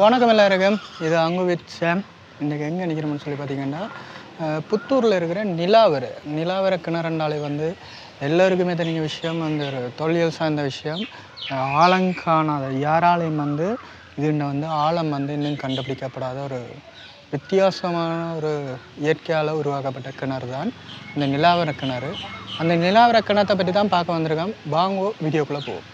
வணக்கம் எல்லாருக்கும். இது அங்கு வித் சாம் இன்றைக்கி எங்கே நிற்கிறோம்னு சொல்லி பார்த்தீங்கன்னா புத்தூரில் இருக்கிற நிலாவர். நிலாவர கிணறுண்டாலே வந்து எல்லோருக்குமே தெரிஞ்ச விஷயம் அந்த ஒரு தொழில் சார்ந்த விஷயம். அஹ், ஆழங்காணாத யாராலையும் வந்து இதுண்ட வந்து ஆழம் வந்து இன்னும் கண்டுபிடிக்கப்படாத ஒரு வித்தியாசமான ஒரு இயற்கையால் உருவாக்கப்பட்ட கிணறு தான் இந்த நிலாவர கிணறு. அந்த நிலாவர கிணத்தை பற்றி தான் பார்க்க வந்திருக்கோம். வாங்கோ வீடியோக்குள்ளே போவோம்.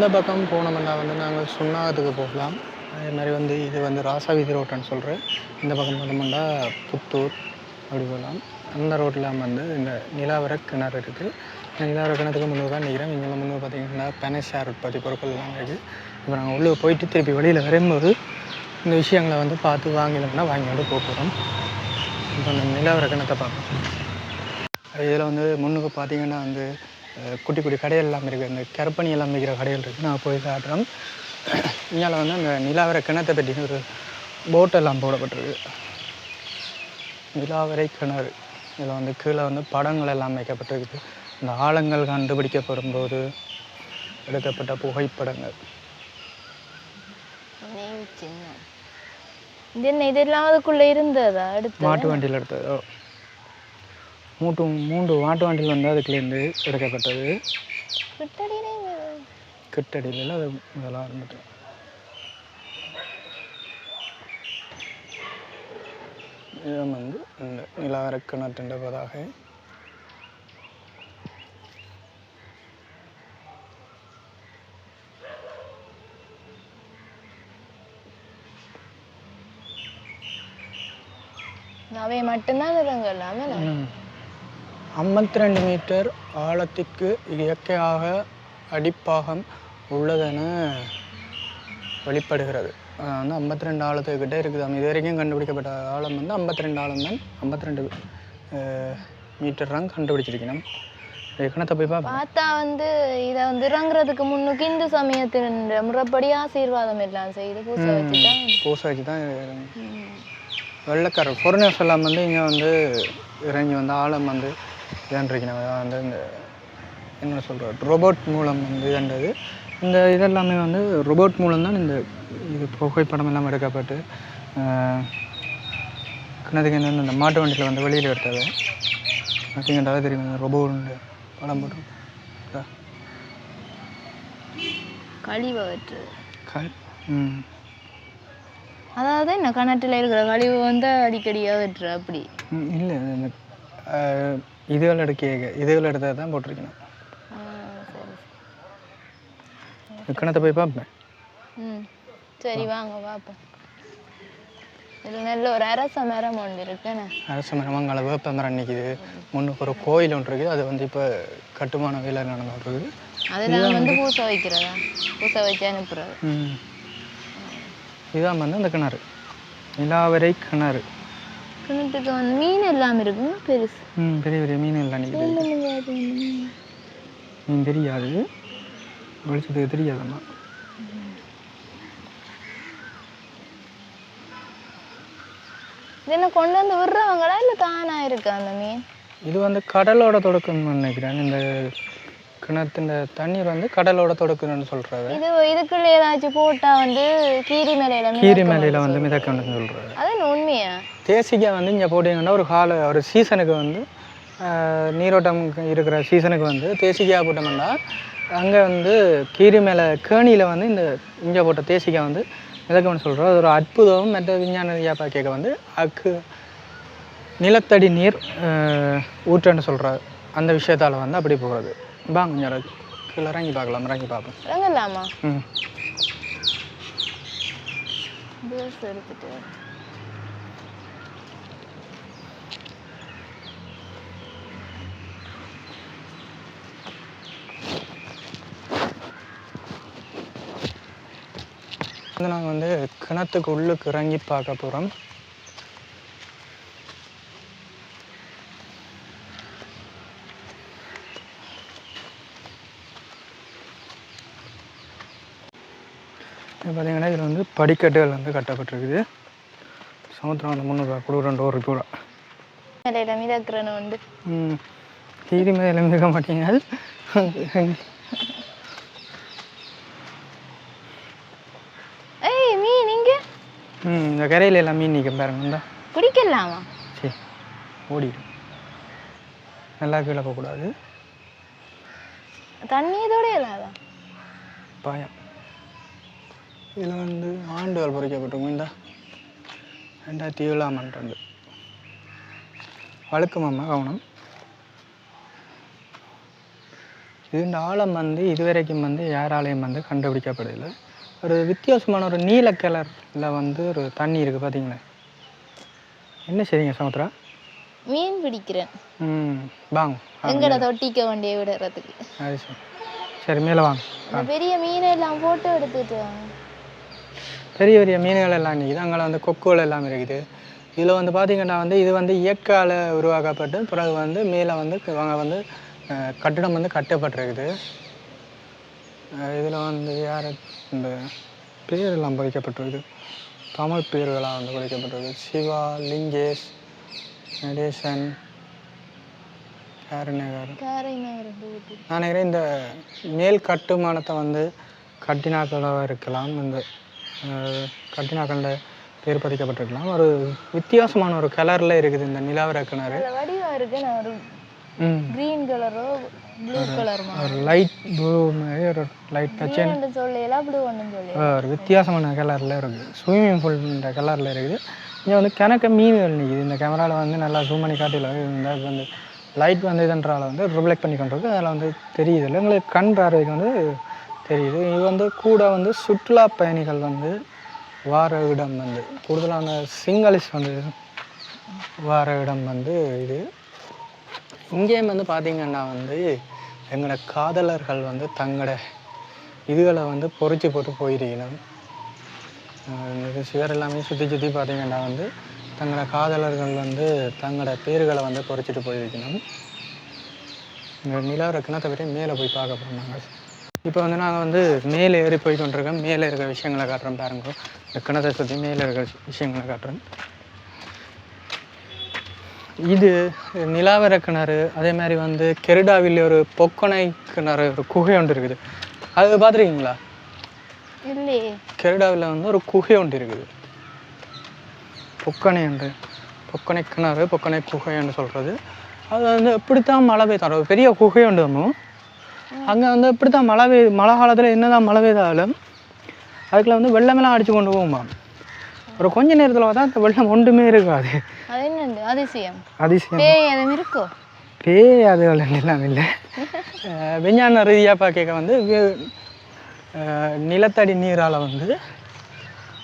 இந்த பக்கம் போனோம்னா வந்து நாங்கள் சுண்ணாகத்துக்கு போகலாம். அதே மாதிரி வந்து இது வந்து ராசாவீதி ரோட்டுன்னு சொல்கிறேன் இந்த பக்கம் போனோம்னா புத்தூர் அப்படி போகலாம். அந்த ரோட்டில் வந்து இந்த நிலாவர கிணறு இருக்குது இந்த நிலாவர கிணத்துக்கு முன்னூறு தான் நிற்கிறேன் இங்கே முன்னூறு பார்த்தீங்கன்னா பெனசார் உற்பத்தி பொருட்கள்லாம் இருக்குது இப்போ நாங்கள் உள்ளே போயிட்டு திருப்பி வெளியில் வரும்போது இந்த விஷயங்களை வந்து பார்த்து வாங்கினோம்னா வாங்கிட்டு போக போகிறோம் இப்போ இந்த நிலாவர கிணத்தை பார்ப்போம். இதில் வந்து முன்னுக்கு பார்த்தீங்கன்னா வந்து குட்டி குட்டி கடைகள் எல்லாம் இருக்குது இந்த கருப்பணி எல்லாம் விற்கிற கடைகள் இருக்குது நான் போய் காட்டுறோம் இங்கே வந்து அந்த நிலாவரை கிணத்தை பற்றி ஒரு போட்டெல்லாம் போடப்பட்டிருக்கு. நிலாவரை கிணறு. இதில் வந்து கீழே வந்து படங்கள் எல்லாம் வைக்கப்பட்டிருக்குது இந்த ஆழங்கள் கண்டுபிடிக்கப்படும் போது எடுக்கப்பட்ட புகைப்படங்கள். இதெல்லாம் அதுக்குள்ள இருந்ததா? அடுத்து மாட்டு வண்டியில் எடுத்தது. மூட்டு மூன்று மாட்டு வண்டியில் வந்து அதுக்குலேருந்து எடுக்கப்பட்டது. கிட்டடியிலே அது இதெல்லாம் இருந்துட்டு. இது வந்து இந்த நிலாவர கிணற்றுன்ற பதாகை அவை மட்டும்தான் இருங்கல்லாம ஐம்பத்தி ரெண்டு மீட்டர் ஆழத்திற்கு இயற்கையாக அடிப்பாகம் உள்ளதென வெளிப்படுகிறது. வந்து ஐம்பத்தி ரெண்டு ஆழத்துக்கிட்ட இருக்குது. இது வரைக்கும் கண்டுபிடிக்கப்பட்ட ஆழம் வந்து ஐம்பத்தி ரெண்டு ஆழம் தான். ஐம்பத்தி ரெண்டு மீட்டர் தான் கண்டுபிடிச்சிருக்கணும். பார்த்தா வந்து இத வந்து இறங்குறதுக்கு முன்னுக்கு இந்து சமயத்தின் முறைப்படி ஆசீர்வாதம் எல்லாம் செய்து பூசை வச்சுதான். பூசை வச்சு தான். வெள்ளைக்காரர் எல்லாம் வந்து இங்கே வந்து இறங்கி வந்து ஆழம் வந்து இதான்றிக்கணும் அதாவது வந்து இந்த என்ன சொல்கிறது ரோபோட் மூலம் வந்து இதன்றது இந்த இதெல்லாமே வந்து ரோபோட் மூலம் தான் இந்த இது புகைப்படம் எல்லாம் எடுக்கப்பட்டு கிணத்துக்கு இந்த மாட்டு வண்டியில் வந்து வெளியில் எடுத்தது. அப்படிங்கிறதால தெரியும் இந்த ரோபோட் படம் போட்டு. கழிவை வெட்டுறது கல் ம். அதாவது என்ன கிணற்றுல இருக்கிற கழிவு வந்து அடிக்கடியா வெட்டுற அப்படி. இல்லை இந்த இதுகள் எடுக்க இதுகள் எடுத்தது தான் போட்டிருக்கணும். ஆ, சரி கிணத்தை போய் பார்ப்பேன். ம் சரி வாங்க பார்ப்போம். இதில் நல்ல ஒரு அரச மரம் ஒன்று இருக்குன்னு. அரச மரமங்கல வேப்ப மரம் நிற்கிது முன்னுக்கு ஒரு கோயில் ஒன்று இருக்குது. அது வந்து இப்போ கட்டுமான வேலை நடந்துட்டு இருக்குது. அதெல்லாம் வந்து பூசை வைக்கிறதா? பூசை வச்சு அனுப்புறது. இதுதான் வந்து அந்த கிணறு. நிலாவரை கிணறு. கிணத்துக்கு வந்து மீன் எல்லாம் இருக்குங்க பெருசு. ம் பெரிய பெரிய மீன் எல்லாம் நிற்கிது மீன் தெரியாது. வெளிச்சத்துக்கு தெரியாதம்மா. என்ன கொண்டு வந்து விடுறவங்களா இல்லை தானா இருக்கா அந்த மீன்? இது வந்து கடலோட தொடக்கம்னு நினைக்கிறேன். இந்த கிணத்துன்ற தண்ணீர் வந்து கடலோட தொடக்கம்னு சொல்கிறது இது இதுக்குள்ள ஏதாச்சும் போட்டா வந்து கீரி மேலையில கீரி மேலையில் வந்து மிதக்கணும்னு சொல்கிறது உண்மையா தேசிக்காய் வந்து இங்கே போட்டிங்கன்னா ஒரு கால ஒரு சீசனுக்கு வந்து நீரோட்டம் இருக்கிற சீசனுக்கு வந்து தேசிக்காய் போட்டோம்னா அங்கே வந்து கீரி மேலே கேணியில் வந்து இந்த இங்கே போட்ட தேசிக்காய் வந்து மிதக்கம்னு சொல்கிறோம் அது ஒரு அற்புதம். மற்ற விஞ்ஞான ரீதியாக கேட்க வந்து அக்கு நிலத்தடி நீர் ஊற்றுன்னு சொல்கிறார் அந்த விஷயத்தால் வந்து அப்படி போகிறது வாங்க கொஞ்சம் கீழே இறங்கி பார்க்கலாம் இறங்கி பார்ப்போம். இறங்கலாமா? ம். வந்து நாங்கள் வந்து கிணத்துக்கு உள்ளுக்கு இறங்கி பார்க்க போகிறோம் பார்த்தீங்கன்னா இதில் வந்து படிக்கட்டுகள் வந்து கட்டப்பட்டிருக்குது. சமுத்திரம் வந்து முந்நூறுரூவா கொடுக்குறேன் ஒரு மேலையில மிதக்கிறேன்னு உண்டு ம். கீரி மேலே மிக மாட்டீங்க ஏய் மீன் இங்க ம் இந்த கரையில எல்லாம் மீன் நிற்க பாருங்க இந்தா. பிடிக்கலாமா சரி ஓடிடும். நல்லா கீழே போகக்கூடாது தண்ணி இதோட இல்லாதா? பாயம். இதில் வந்து ஆண்டுகள் பொறிக்கப்பட்டிருக்கும் இந்த. ரெண்டாயிரத்தி ஏழாம் ஆண்டு வழுக்குமாம்மா கவனம். இதுண்ட ஆழம் வந்து இதுவரைக்கும் வந்து யாராலையும் வந்து கண்டுபிடிக்கப்படலை ஒரு வித்தியாசமான ஒரு நீல கலரில் வந்து ஒரு தண்ணி இருக்குது பார்த்தீங்களா என்ன சரிங்க சமுத்திரா மீன் பிடிக்கிறேன். ம் வாங்க. எங்கட தொட்டிக்க வண்டியை விடுறதுக்கு. அது சரி. சரி மேலே வாங்க. பெரிய மீன் எல்லாம் போட்டு எடுத்துட்டு வாங்க. பெரிய பெரிய மீன்கள் எல்லாம் நிற்கிது அங்கே வந்து கொக்குகள் எல்லாம் இருக்குது. இதில் வந்து பார்த்தீங்கன்னா வந்து இது வந்து இயற்கால உருவாக்கப்பட்டு பிறகு வந்து மேலே வந்து அவங்க வந்து கட்டிடம் வந்து கட்டப்பட்டிருக்குது. இதில் வந்து யார் இந்த பேரெல்லாம் பதிக்கப்பட்டிருக்கு தமிழ் பேர்களாக வந்து பதிக்கப்பட்டிருக்கு சிவா லிங்கேஷ் நடேசன் ஊட்டி நான் நினைக்கிறேன் இந்த மேல் கட்டுமானத்தை வந்து கட்டினாக்களாக இருக்கலாம். இந்த அஹ், கட்டினாக்கள்ல பேர் பதிக்கப்பட்டிருக்கலாம் ஒரு வித்தியாசமான ஒரு கலரில் இருக்குது இந்த நிலாவர கிணறு ம். கிரீன் கலரோ கலர் ஒரு லைட் ப்ளூ மாதிரி ஒரு லைட் பச்சை கிரீன் சொல்லலாம் ப்ளூ ஒன்று சொல்லி ஒரு வித்தியாசமான கலரில் இருக்குது. ஸ்விம்மிங் பூல் இந்த கலரில் இருக்குது. இங்கே வந்து கணக்க மீன்கள் நிற்கிது இந்த கேமராவில் வந்து நல்லா ஜூம் பண்ணி காட்டில இந்த இது வந்து லைட் வந்து இதுன்றால வந்து ரிஃப்ளெக்ட் பண்ணி கொண்டிருக்கு. அதில் வந்து தெரியுது இல்லை. எங்களுக்கு கண் பார்வைக்கு வந்து தெரியுது. இது வந்து கூட வந்து சுற்றுலா பயணிகள் வந்து வார இடம் வந்து. கூடுதலான சிங்களஸ் வந்து வார இடம் வந்து இது. இங்கேயும் வந்து பார்த்திங்கன்னா வந்து எங்களோட காதலர்கள் வந்து தங்களோட இதுகளை வந்து பொறிச்சு போட்டு போயிருக்கணும். அஹ் சுவர் எல்லாமே சுற்றி சுற்றி பார்த்திங்கன்னா வந்து தங்களோட காதலர்கள் வந்து தங்களோட பேர்களை வந்து பொறிச்சிட்டு போயிருக்கணும். இந்த நிலவர கிணத்தை பற்றி மேலே போய் பார்க்க போகிறோம் நாங்கள். இப்போ வந்து நாங்கள் வந்து மேலே ஏறி போய் கொண்டிருக்கோம். மேலே இருக்கிற விஷயங்களை காட்டுறோம் பாருங்க. இந்த கிணத்தை சுற்றி மேலே இருக்கிற விஷயங்களை காட்டுறோம். இது நிலாவர கிணறு அதே மாதிரி வந்து கெருடாவில் ஒரு பொக்கனை கிணறு ஒரு குகை ஒன்று இருக்குது. அது பார்த்துருக்கீங்களா? கெருடாவில் வந்து ஒரு குகை ஒன்று இருக்குது. பொக்கனை என்று பொக்கனை கிணறு பொக்கனை குகை என்று சொல்கிறது அது வந்து எப்படித்தான் மழை பெய்தாலும் பெரிய குகை ஒன்று ஒன்றும் அங்கே வந்து எப்படித்தான் மழை பெய் மழை காலத்தில் என்னதான் மழை பெய்தாலும் அதுக்குள்ள வந்து வெள்ளமெல்லாம் அடித்து கொண்டு போகுமா ஒரு கொஞ்ச நேரத்தில் பார்த்தா அந்த வெள்ளம் ஒன்றுமே இருக்காது. அது என்னண்டு? அதிசயம். அதிசயம். பேய் எதுவும் இருக்கோ? பேய் அது எல்லாம் இல்லை. விஞ்ஞான ரீதியாக பார்க்க வந்து நிலத்தடி நீரால் வந்து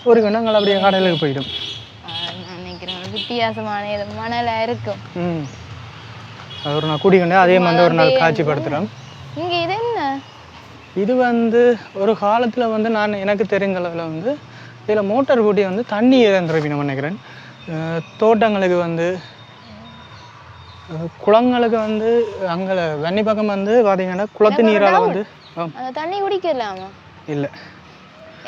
ஒரு கிணங்கள் அப்படியே கடலுக்கு போயிடும். வித்தியாசமான இது மணலா இருக்கும். ம். அது ஒரு நாள் கூட்டிக்கொண்டு அதே மாதிரி ஒரு நாள் காட்சிப்படுத்துகிறோம் இங்க இது என்ன? இது வந்து ஒரு காலத்தில் வந்து நான் எனக்கு தெரிஞ்ச அளவில் வந்து இதில் மோட்டார் கூட்டி வந்து தண்ணி இறந்துருப்பினோம் நினைக்கிறேன். அஹ் தோட்டங்களுக்கு வந்து குளங்களுக்கு வந்து அங்கே வன்னி பக்கம் வந்து பார்த்தீங்கன்னா குளத்து நீரால் வந்து தண்ணி குடிக்கலாமா இல்லை.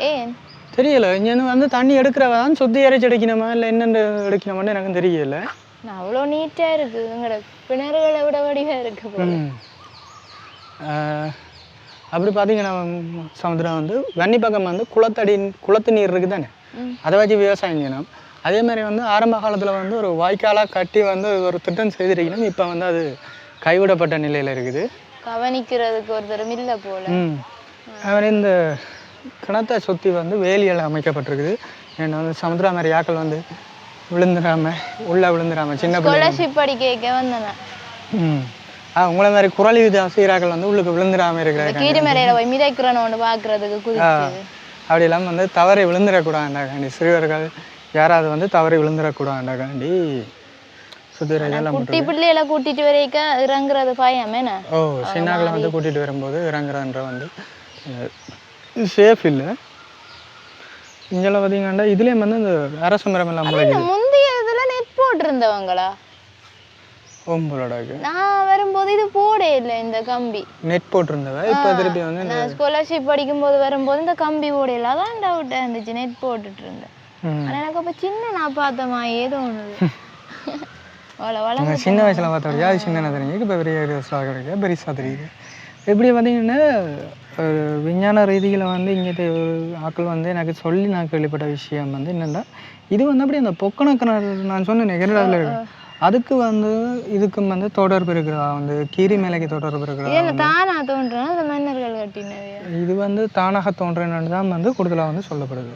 ஏன்? தெரியல. இங்கேருந்து வந்து தண்ணி எடுக்கிறவ தான் சுத்தி இறைச்சி எடுக்கணுமா இல்லை என்னென்ன எடுக்கணுமான்னு எனக்கு தெரியல. நான் அவ்வளோ நீட்டா இருக்கு. எங்களோட கிணறுகளை விட வடிவா இருக்கு அப்படி பார்த்தீங்கன்னா சமுத்திரம் வந்து வன்னி பக்கம் வந்து குளத்தடி குளத்து நீர் இருக்குது தானே. அதை வச்சு விவசாயம் செய்யணும். அதே மாதிரி வந்து ஆரம்ப காலத்தில் வந்து ஒரு வாய்க்காலாக கட்டி வந்து ஒரு திட்டம் செய்திருக்கணும். இப்போ வந்து அது கைவிடப்பட்ட நிலையில் இருக்குது. கவனிக்கிறதுக்கு ஒருத்தரும் இல்ல போல. அவன் இந்த கிணத்தை சுற்றி வந்து வேலியல் அமைக்கப்பட்டிருக்குது. ஏன்னா வந்து சமுத்திரம் மாதிரி யாக்கள் வந்து விழுந்துடாம உள்ள விழுந்துடாம சின்ன பிள்ளை படிக்க வந்தேன் ம். உங்களை மாதிரி குரல் வித சீராக்கள் வந்து உள்ளுக்கு விழுந்துடாம இருக்கிறாங்க. கீரி மேலையில போய் மிதக்கிறனோன்னு பாக்குறதுக்கு குதிச்சு. அப்படி இல்லாமல் வந்து தவறி விழுந்துடக்கூடாதுண்டாக்காண்டி சிறுவர்கள் யாராவது வந்து தவறி விழுந்துடக்கூடாதுண்டாக்காண்டி சுத்திர இதெல்லாம் குட்டி பிள்ளைகளை கூட்டிட்டு வரைக்க இறங்குறது பயம் என்ன? ஓ சின்னாக்களை வந்து கூட்டிகிட்டு வரும்போது இறங்குறன்ற வந்து சேஃப் இல்லை. இங்கெல்லாம் பார்த்தீங்கன்னா இதுலேயும் வந்து இந்த அரசு மரம் எல்லாம் முந்தைய இதுல நெட் போட்டிருந்தவங்களா? ஓம்பலோடாக்கு நான் வரும்போது இது போடே இல்லை இந்த கம்பி. நெட் போட்டிருந்தவ இப்போ திருப்பி வந்து நான் ஸ்காலர்ஷிப் படிக்கும்போது வரும்போது இந்த கம்பி போடையில அதான் டவுட்டாக இருந்துச்சு நெட் போட்டுட்டு இருந்தேன். ம். ஆனா எனக்கு அப்ப சின்ன நான் பார்த்தமா ஏதோ ஒண்ணுது வள வள நாங்கள் சின்ன வயசில் பார்த்தோம் அது சின்ன தெரியும்? இப்போ பெரிய வயசாக கிடைக்க பெருசாக தெரியுது. எப்படி பார்த்தீங்கன்னா ஒரு விஞ்ஞான ரீதியில் வந்து இங்கே ஆட்கள் வந்து எனக்கு சொல்லி நான் கேள்விப்பட்ட விஷயம் வந்து என்னென்னா இது வந்து அப்படி அந்த பொக்கணக்கிணறு நான் சொன்னேன் கனடாவில் இருக்கு. அதுக்கு வந்து இதுக்கும் வந்து தொடர்பு இருக்கிறதா வந்து கீரி மேலைக்கு தொடர்பு இருக்கிறதா தானா தோன்றும் அந்த மன்னர்கள் கட்டினது. இது வந்து தானாக தோன்றினு தான் வந்து கூடுதலாக வந்து சொல்லப்படுது.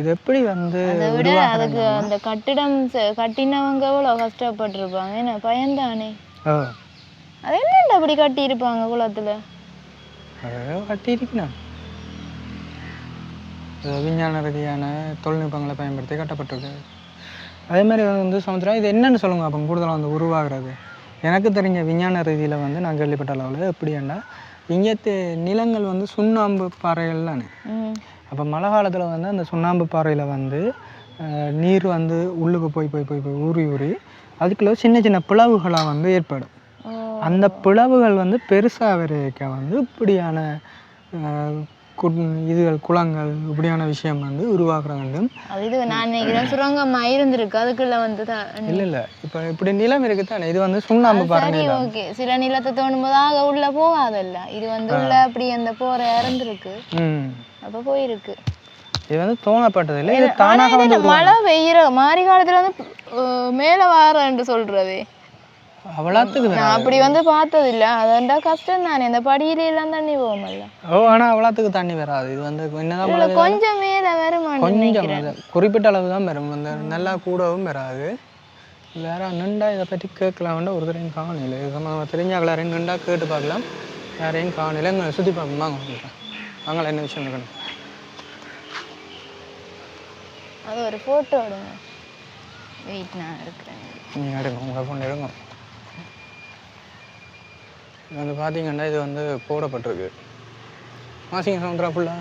இது எப்படி வந்து விட அதுக்கு அந்த கட்டிடம் கட்டினவங்க எவ்வளோ கஷ்டப்பட்டிருப்பாங்க. என்ன பயந்தானே? அது என்னண்டா அப்படி கட்டி இருப்பாங்க குளத்துல இது விஞ்ஞான ரீதியான தொழில்நுட்பங்களை பயன்படுத்தி கட்டப்பட்டிருக்கு. அதே மாதிரி வந்து சமுத்திரம் இது என்னன்னு சொல்லுங்க அப்போ கூடுதலாக வந்து உருவாகிறது. எனக்கு தெரிஞ்ச விஞ்ஞான ரீதியில் வந்து நான் கேள்விப்பட்ட அளவில் எப்படின்னா இங்கே நிலங்கள் வந்து சுண்ணாம்பு பாறைகள் தானே? அப்போ மழை காலத்தில் வந்து அந்த சுண்ணாம்பு பாறையில் வந்து நீர் வந்து உள்ளுக்கு போய் போய் போய் போய் ஊறி ஊறி அதுக்குள்ள சின்ன சின்ன பிளவுகளாக வந்து ஏற்படும். அந்த பிளவுகள் வந்து பெருசாக வரைக்க வந்து இப்படியான இதுகள் குளங்கள் இப்படியான விஷயம் வந்து உருவாக்குற வேண்டும். அது இது நான் நினைக்கிறேன் சுரங்கமா இருந்திருக்கு. அதுக்குள்ள வந்து இல்லை இல்லை. இப்போ இப்படி நிலம் இருக்குது தானே. இது வந்து சுண்ணாம்பு நிலம் ஓகே. சில நிலத்தை தோண்டும் போது ஆக உள்ள போகாதல்ல. இது வந்து உள்ள அப்படி அந்த போற இறந்துருக்கு ம். அப்ப போயிருக்கு. இது வந்து தோணப்பட்டது இல்லை. இது தானாக வந்து மழை பெய்யுற மாரி காலத்துல வந்து மேல வாரன்னு சொல்றது. அவ்வளோத்துக்கு நான் அப்படி வந்து பார்த்தது இல்ல அதண்டா கஷ்டம் தானே. இந்த படியில எல்லாம் தண்ணி போகுமல்ல. ஓ ஆனால் அவ்வளோத்துக்கு தண்ணி வராது. இது வந்து என்னதான் கொஞ்சம் மேல வருமான்னு கொஞ்சம் குறிப்பிட்ட அளவு தான் வரும். இந்த நல்லா கூடவும் வராது. வேற நின்றா இதை பற்றி கேட்கலாம்னு ஒரு தரையும் காணல நம்ம தெரிஞ்ச எல்லாரையும் நின்றா கேட்டு பார்க்கலாம். யாரையும் காணல இங்கே சுற்றி பார்ப்போம். வாங்க உங்களுக்கு வாங்கல என்ன விஷயம் இருக்கணும் அது ஒரு போட்டோ எடுங்க. வெயிட் நான் இருக்கிறேன் நீங்கள் எடுங்க. உங்கள் ஃபோன் எடுங்க. வந்து பார்த்தீங்கன்னா இது வந்து போடப்பட்டிருக்கு. வாசிங்க சமுத்திரா ஃபுல்லாக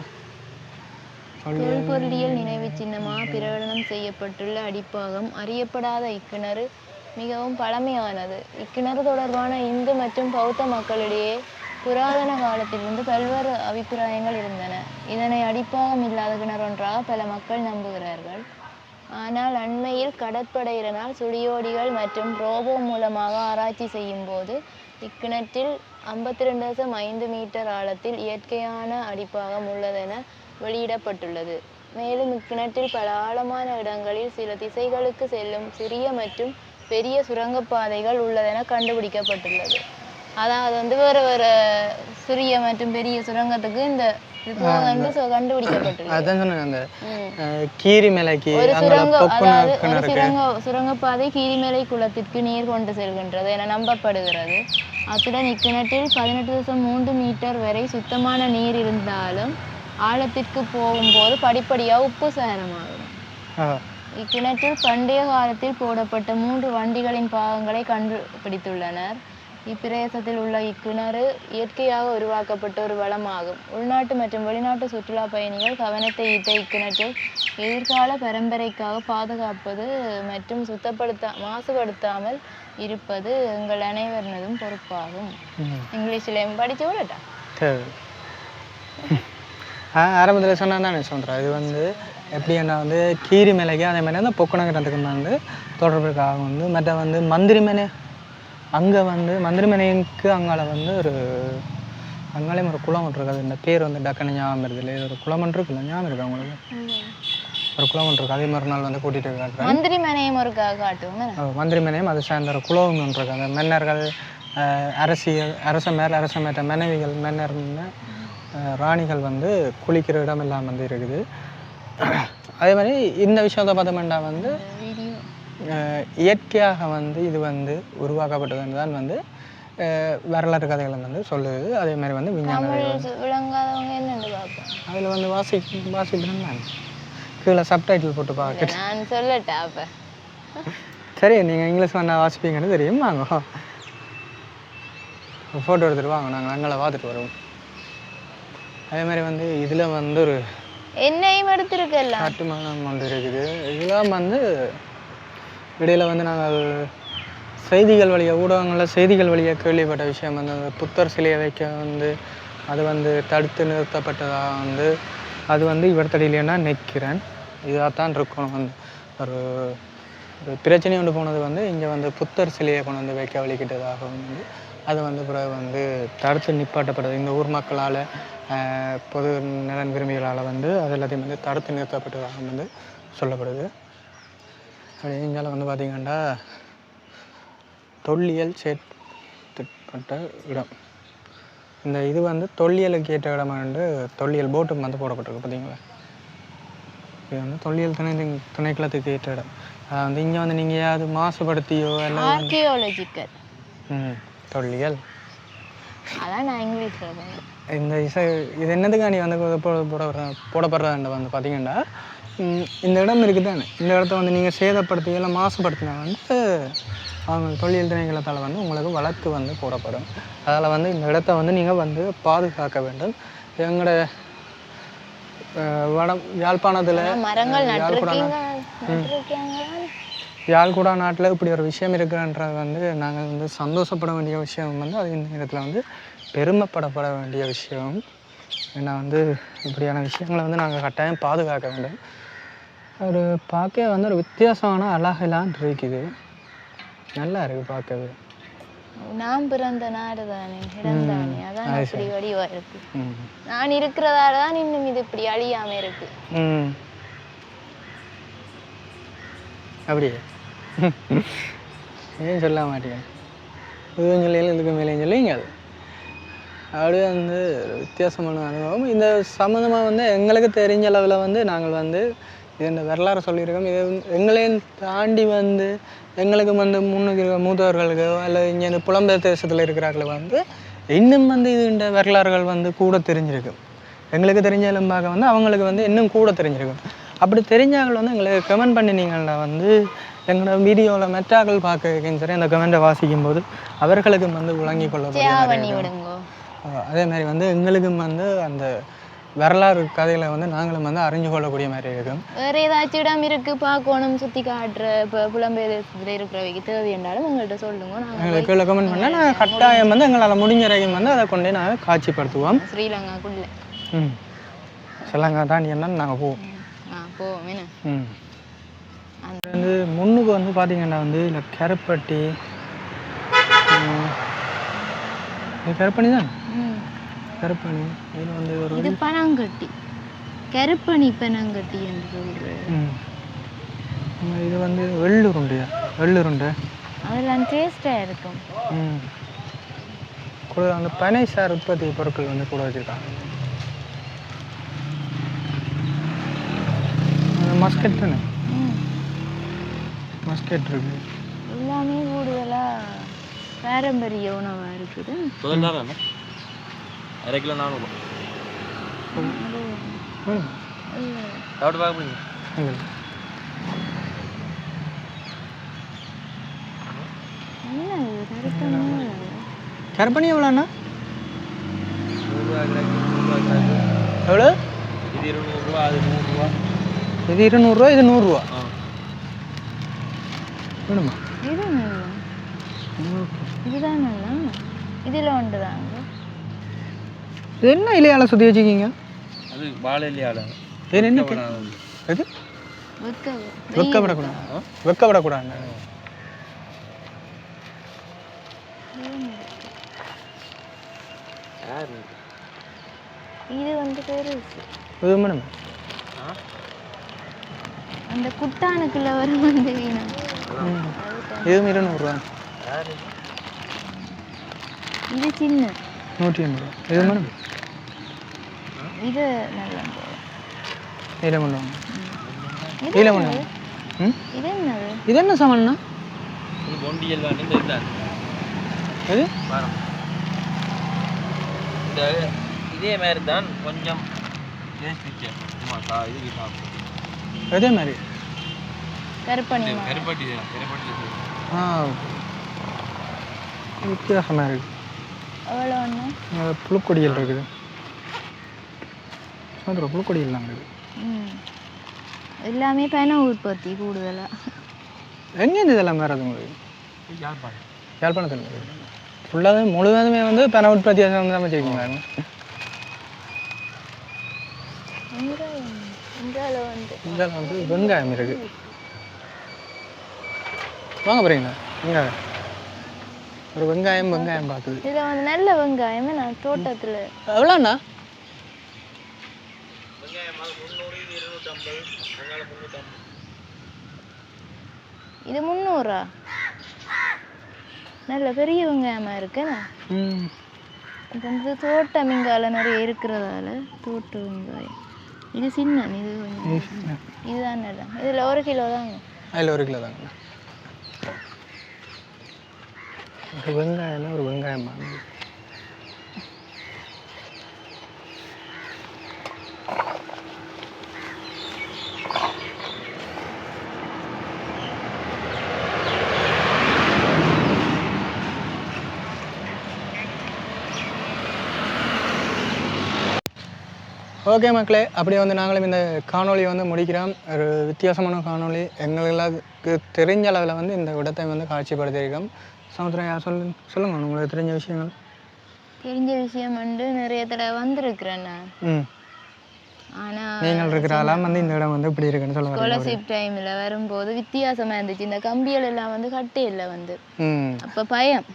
தொல்பொருளியல் நினைவு சின்னமாக பிரகடனம் செய்யப்பட்டுள்ள அடிப்பாகம் அறியப்படாத இக்கிணறு மிகவும் பழமையானது. இக்கிணறு தொடர்பான இந்து மற்றும் பௌத்த மக்களிடையே புராதன காலத்திலிருந்து பல்வேறு அபிப்பிராயங்கள் இருந்தன. இதனை அடிப்பாகம் இல்லாத கிணறு ஒன்றாக பல மக்கள் நம்புகிறார்கள். ஆனால் அண்மையில் கடற்படையினரால் சுழியோடிகள் மற்றும் ரோபோ மூலமாக ஆராய்ச்சி செய்யும் போது இக்கிணற்றில் ஐம்பத்தி ரெண்டு தசம் ஐந்து மீட்டர் ஆழத்தில் இயற்கையான அடிப்பாகம் உள்ளதென வெளியிடப்பட்டுள்ளது. மேலும் இக்கிணற்றில் பல ஆழமான இடங்களில் சில திசைகளுக்கு செல்லும் சிறிய மற்றும் பெரிய சுரங்கப்பாதைகள் உள்ளதென கண்டுபிடிக்கப்பட்டுள்ளது. அதாவது வந்து வேறு வேறு சிறிய மற்றும் பெரிய சுரங்கத்துக்கு இந்த சுரங்கப்பாதை கீரிமலை குளத்திற்கு நீர் கொண்டு செல்கின்றது என நம்பப்படுகிறது. அத்துடன் இக்கிணற்றில் பதினெட்டு தசம் மூன்று மீட்டர் வரை சுத்தமான நீர் இருந்தாலும் ஆழத்திற்கு போகும்போது படிப்படியாக உப்பு சேரமாகும். இக்கிணற்றில் பண்டைய காலத்தில் போடப்பட்ட மூன்று வண்டிகளின் பாகங்களை கண்டுபிடித்துள்ளனர் இப்பிரதேசத்தில் உள்ள இக்கிணறு இயற்கையாக உருவாக்கப்பட்ட ஒரு வளமாகும். உள்நாட்டு மற்றும் வெளிநாட்டு சுற்றுலா பயணிகள் கவனத்தை ஈர்த்த இக்கிணற்றில் எதிர்கால பரம்பரைக்காக பாதுகாப்பது மற்றும் சுத்தப்படுத்த மாசுபடுத்தாமல் இருப்பது எங்கள் அனைவரினதும் பொறுப்பாகும். ம். இங்கிலீஷ்லையும் படிச்சு விடட்டா? ஆரம்பத்தில் சொன்னா தானே சொல்கிறேன் இது வந்து எப்படி என்ன வந்து கீரி மலைக்கு அதே மாதிரி அந்த பொக்குனகிறதுக்கு வந்து தொடர்புக்காக வந்து மற்ற வந்து மந்திரிமனை அங்கே வந்து மந்திரிமனைக்கு அங்கால வந்து ஒரு அங்காலையும் ஒரு குளம் இருக்குது. இந்த பேர் வந்து டக்குன்னு ஞாபகம் இல்லை ஒரு குளம் இருக்குல்ல? ஞாபகம் இருக்கா உங்களுக்கு? ஒரு இருக்குது அதே மறுநாள் வந்து கூட்டிகிட்டு காட்டுறேன் மந்திரி மனையம் ஒருக்காக காட்டுவோங்க அஹ் மந்திரிமனையும் அது சார்ந்த ஒரு இருக்குது அந்த மன்னர்கள் அரசியல் அரச மேல் அரச மேற்ற மனைவிகள் மன்னர் ராணிகள் வந்து குளிக்கிற இடம் எல்லாம் வந்து இருக்குது. அதே மாதிரி இந்த விஷயத்தை பார்த்தோம்னா வந்து இயற்கையாக வந்து இது வந்து உருவாக்கப்பட்டதுன்னு தான் வந்து அஹ் வரலாற்று கதைகள் வந்து சொல்லுது. அதே மாதிரி வந்து விஞ்ஞான அதில் வந்து வாசி வாசிக்கிறேன் நான் கீழே சப்டைட்டில் போட்டு பார்க்க இல்ல, நான் சொல்லட்டா அப்ப? சரி நீங்கள் இங்கிலீஷ் வேணா வாசிப்பீங்கன்னு தெரியும். வாங்க. ஃபோட்டோ எடுத்துகிட்டு வாங்க. நாங்கள் அங்கே பார்த்துட்டு வருவோம். அதே மாதிரி வந்து இதில் வந்து ஒரு என்னையும் எடுத்திருக்கல கட்டுமானம் ஒன்று இருக்குது. இதெல்லாம் வந்து இடையில வந்து நாங்கள் செய்திகள் வழியாக ஊடகங்களில் செய்திகள் வழியாக கேள்விப்பட்ட விஷயம் வந்து அந்த புத்தர் சிலையை வைக்க வந்து அது வந்து தடுத்து நிறுத்தப்பட்டதாக வந்து அது வந்து இவர்த்தடியிலேன்னா நிற்கிறேன். இதாக தான் இருக்கணும். வந்து ஒரு ஒரு பிரச்சனை கொண்டு போனது வந்து இங்கே வந்து புத்தர் சிலையை கொண்டு வந்து வைக்க வழிகிட்டதாக வந்து அது வந்து பிறகு வந்து தடுத்து நிப்பாட்டப்படுது. இந்த ஊர் மக்களால் பொது நலன் விரும்பிகளால் வந்து அது எல்லாத்தையும் வந்து தடுத்து நிறுத்தப்பட்டதாகவும் வந்து சொல்லப்படுது. அப்படி இங்கே வந்து பார்த்திங்கன்னா தொல்லியல் சேர்த்துப்பட்ட இடம். இந்த இது வந்து தொல்லியலுக்கு ஏற்ற இடமா வந்து தொல்லியல் போட்டும் வந்து போடப்பட்டிருக்கு பார்த்தீங்களா இது வந்து தொல்லியல் துணை திணைக்களத்துக்கு ஏற்ற இடம் அதாவது வந்து இங்கே வந்து நீங்கள் ஏதாவது மாசுபடுத்தியோ இல்லை ஆர்கியோலஜிக்கல் ம் தொல்லியல். அதான் நான் இங்கிலீஷில் சொன்னேன் இந்த இசை இது என்னதுக்காண்டி வந்து போட போட போடப்படுறதுன்ற வந்து பார்த்தீங்கன்னா ம், இந்த இடம் இருக்குது தானே இந்த இடத்த வந்து நீங்கள் சேதப்படுத்தி இல்லை மாசுபடுத்தினா வந்து அவங்க தொழில் திணைக்களத்தால் வந்து உங்களுக்கு வழக்கு வந்து போடப்படும். அதில் வந்து இந்த இடத்த வந்து நீங்கள் வந்து பாதுகாக்க வேண்டும். எங்களோட வடம் யாழ்ப்பாணத்தில். மரங்கள் யாழ்குடா நாட்டில் இப்படி ஒரு விஷயம் இருக்குன்றது வந்து நாங்கள் வந்து சந்தோஷப்பட வேண்டிய விஷயம் வந்து அது இந்த இடத்துல வந்து பெருமைப்படப்பட வேண்டிய விஷயம். ஏன்னா வந்து இப்படியான விஷயங்களை வந்து நாங்கள் கட்டாயம் பாதுகாக்க வேண்டும். ஒரு பார்க்க வந்து ஒரு வித்தியாசமான அழகெல்லாம் இருக்குது. நல்லா இருக்குது பார்க்கவே. நான் பிறந்த நாடு தானே இடம் தானே அதான் அது இப்படி வடிவா இருக்கு. நான் இருக்கிறதால தான் இன்னும் இது இப்படி அழியாம இருக்கு. அப்படியே? ஏன் சொல்ல மாட்டேங்க இதுவும் சொல்லியில் இதுக்கு மேலேயும் சொல்லிங்க அது? அப்படியே வந்து வித்தியாசமான அனுபவம். இந்த சம்மந்தமாக வந்து எங்களுக்கு தெரிஞ்ச அளவில் வந்து நாங்கள் வந்து இதன் வரலாறு சொல்லியிருக்கோம். இது எங்களையும் தாண்டி வந்து எங்களுக்கு வந்து முன்னுக்கு இருக்க மூத்தவர்களுக்கு அல்லது இங்கே இந்த புலம்பெயர் தேசத்தில் இருக்கிறார்கள் வந்து இன்னும் வந்து இதுண்ட வரலாறுகள் வந்து கூட தெரிஞ்சிருக்கு எங்களுக்கு தெரிஞ்சாலும் பார்க்க வந்து அவங்களுக்கு வந்து இன்னும் கூட தெரிஞ்சிருக்கும். அப்படி தெரிஞ்சார்கள் வந்து எங்களுக்கு கமெண்ட் பண்ணினீங்கன்னா வந்து எங்களோட வீடியோவில் மெட்டாக்கள் பார்க்க சரி அந்த கமெண்ட்டை வாசிக்கும் போது அவர்களுக்கும் வந்து விளங்கி அஹ் அதே மாதிரி வந்து எங்களுக்கும் வந்து அந்த வரலாறு கதைகளை வந்து நாங்களும் வந்து அறிஞ்சு கொள்ளக்கூடிய மாதிரி இருக்கும். வேற ஏதாச்சும் இடம் இருக்கு பார்க்கணும் சுத்தி காட்டுற இப்போ புலம்பெயர் தேசத்துல இருக்கிறவைக்கு தேவை என்றாலும் உங்கள்கிட்ட சொல்லுங்க. எங்களுக்கு கீழே கமெண்ட் பண்ணால் நாங்கள் கட்டாயம் வந்து எங்களால் முடிஞ்ச வரைக்கும் வந்து அதை கொண்டே நாங்கள் காட்சிப்படுத்துவோம். போய் ஸ்ரீலங்காக்குள்ள. ம். சொல்லங்க தாண்டி என்னன்னு நாங்கள் போவோம் ஆ போவோம். என்ன? ம். அது வந்து முன்னுக்கு வந்து பார்த்தீங்கன்னா வந்து இந்த கருப்பட்டி கருப்பணி தான். கருப்பணி. இதில் வந்து ஒரு இது பனங்கட்டி. கருப்பணி பனங்கட்டி என்று ம், இது வந்து வெள்ளுருண்டையா வெள்ளுருண்டை. அதெல்லாம் டேஸ்டா இருக்கும். ம். கூட அந்த பனை சார் உற்பத்தி பொருட்கள் வந்து கூட வச்சுருக்காங்க. மஸ்கெட் தானே? ம். மஸ்கெட் இருக்கு. எல்லாமே கூடுதலா பாரம்பரிய உணவா இருக்குது. அரை கிலோ நானூறு ம் இல்ல. சாப்பிட்டு பார்க்க முடியுங்க கருப்பணி எவ்வளோண்ணா? எவ்வளோ? இது இருநூறுவா அது நூறுரூவா இது இருநூறுவா இது நூறுரூவா வேணுமா? இதுதான் நல்லா. இதுல ஒன்று தாங்க இது என்ன இலையால சுற்றி வச்சுக்கிங்க அது வாழை இல்லையால இது என்ன வெக்க வெக்கப்படக்கூடாது வெக்கப்படக்கூடாது இது வந்து பெருசு இது மேடம். அந்த குட்டானுக்குள்ள வரும் வந்து வீணம் இதுவும் இருநூறுவா இது சின்ன. நூற்றி ஐம்பது ரூபா இது மேடம் இது நல்லா இதில் கொண்டு வாங்க இது இந்த இதே. மாதிரி தான் கொஞ்சம் அதே மாதிரி. கருப்பட்டி கருப்பட்டி தான். ஆ வித்தியாசமாக இருக்குது எவ்வளோ ஒன்று அது புழுக்கொடிகள் இருக்குது. அதில் புழுக்கொடிகள்லாம் இருக்குது. ம். எல்லாமே பனை உற்பத்தி கூடுதலா. எங்கேருந்து இதெல்லாம் வேறு உங்களுக்கு? யாழ்ப்பாணம் யாழ்ப்பாணத்தில். ஃபுல்லாகவே முழுவதுமே வந்து பண உற்பத்தி தான் வச்சுருக்கீங்க இதால வந்து. வெங்காயம் இருக்கு வாங்க போகிறீங்களா வெங்காயம் ஒரு வெங்காயம் வெங்காயம் பார்க்குது. இதில் வந்து நல்ல வெங்காயம் நான் தோட்டத்தில் எவ்வளோண்ணா? இது முந்நூறா நல்ல பெரிய வெங்காயமாக இருக்குண்ணா ம். இது வந்து தோட்ட மிங்கால நிறைய இருக்கிறதால தோட்ட வெங்காயம். இது சின்ன இது இதுதான் நல்லா இதில் ஒரு கிலோ தாங்க அதில் ஒரு கிலோ தாங்கண்ணா ஒரு வெங்காயம்னா ஒரு வெங்காயம்? ஓகே மக்களே அப்படியே வந்து நாங்களும் இந்த காணொளியை வந்து முடிக்கிறோம். ஒரு வித்தியாசமான காணொளி. எங்களுக்கு தெரிஞ்ச அளவில் வந்து இந்த இடத்தை வந்து காட்சிப்படுத்தியிருக்கோம். சமுத்திரையா சொல்லு சொல்லுங்க உங்களுக்கு தெரிஞ்ச விஷயங்கள். தெரிஞ்ச விஷயம் வந்து நிறைய தடவை வந்திருக்கிறேன் ம். ஆனால் நீங்கள் வந்து இந்த இடம் வந்து இப்படி இருக்குன்னு சொல்ல ஸ்காலர்ஷிப் டைமில் வரும்போது வித்தியாசமாக இருந்துச்சு. இந்த கம்பிகள் எல்லாம் வந்து கட்டையில் வந்து. ம். அப்போ பயம்.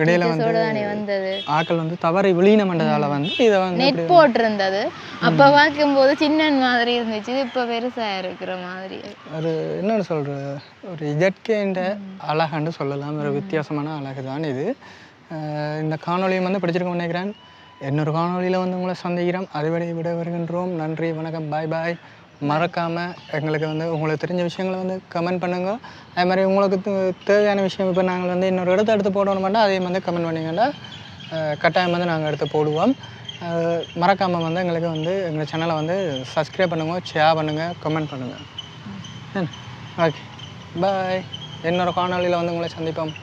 இடையில வந்து ஆக்கள் வந்து தவறி விழீன மண்டதால வந்து இதை வந்து நெட் போட்டிருந்தது. அப்போ பார்க்கும்போது சின்னன் மாதிரி இருந்துச்சு இப்போ பெருசாக இருக்கிற மாதிரி. ஒரு என்னன்னு சொல்ற ஒரு இயற்கைன்ற அழகான்னு சொல்லலாம். ஒரு வித்தியாசமான அழகு தான் இது இந்த காணொளியும் வந்து பிடிச்சிருக்கோம் நினைக்கிறேன். இன்னொரு காணொளியில் வந்து உங்களை சந்திக்கிறோம். அதுவரை விட வருகின்றோம் நன்றி வணக்கம். பாய் பாய். மறக்காமல் எங்களுக்கு வந்து உங்களுக்கு தெரிஞ்ச விஷயங்களை வந்து கமெண்ட் பண்ணுங்க. அதே மாதிரி உங்களுக்கு தேவையான விஷயம் இப்போ நாங்கள் வந்து இன்னொரு இடத்த எடுத்து போடணுமாட்டா அதையும் வந்து கமெண்ட் பண்ணிங்கன்னா கட்டாயம் வந்து நாங்கள் எடுத்து போடுவோம். மறக்காமல் வந்து எங்களுக்கு வந்து எங்கள் சேனலை வந்து சப்ஸ்கிரைப் பண்ணுங்க ஷேர் பண்ணுங்கள் கமெண்ட் பண்ணுங்கள் ஓகே பாய் இன்னொரு காணொளியில் வந்து உங்களை சந்திப்போம்.